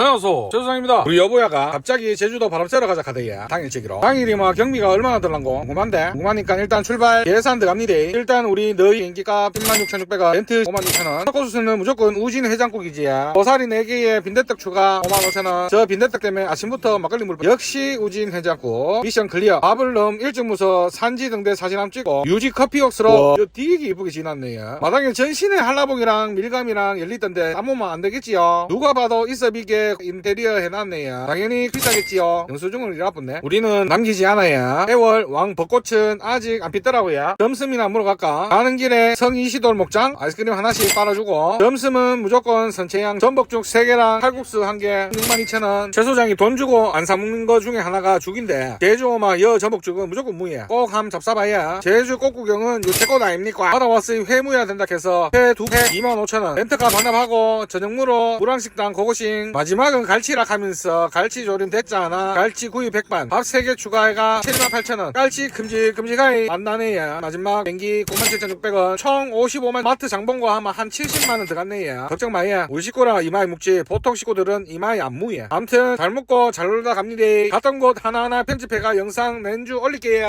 안녕하세요. 최수상입니다. 우리 여보야가 갑자기 제주도 바람 쐬러 가자 카드야. 당일치기로. 당일이 뭐 경비가 얼마나 들란고 궁금한데? 궁금하니까 일단 출발. 계산 들어갑니다. 일단 우리 너희 인기가 16,600원 렌트 56,000원. 첫 코스는 무조건 우진 해장국이지야. 보사리 4개에 빈대떡 추가 55,000원. 저 빈대떡 때문에 아침부터 막걸리 물 역시 우진 해장국. 미션 클리어. 밥을 넘 일찍 무서 산지 등대 사진 한번 찍고 유지 커피 옥스로. 요 되게 이쁘게 지났네요. 마당에 전신에 한라봉이랑 밀감이랑 열리던데 아무만 안 되겠지요? 누가 봐도 있어 비게 인테리어 해놨네요. 당연히 비싸겠지요. 영수증을 일아붙네. 우리는 남기지 않아요 해월 왕 벚꽃은 아직 안 피더라고요. 점심이나 물어갈까? 가는 길에 성이시돌 목장 아이스크림 하나씩 빨아주고 점심은 무조건 선채양 전복죽 3개랑 칼국수 1개 62,000원. 최 소장이 돈 주고 안 사먹는 거 중에 하나가 죽인데 제주오마 여 전복죽은 무조건 무예 꼭 함 잡사봐야. 제주 꽃구경은 유채꽃 아닙니까? 받아왔으니 회무해야 된다 해서 회두회 25,000원. 렌트카 반납하고 저녁무로 무랑식당 고고싱. 마지막 은 갈치락 하면서 갈치 조림 됐잖아. 갈치 구이 백반. 밥 3개 추가해가 78,000원. 갈치 큼직큼직하게 만나네요 마지막 ben기 97,600원. 총 55만 마트 장본거 하면 한 70만원 들어갔네요 걱정 마야. 우리 식구랑 이마에 묵지. 보통 식구들은 이마에 안 무예 아무튼 잘 먹고 잘 놀다 갑니다. 갔던 곳 하나하나 편집해가 영상 낸주 올릴게요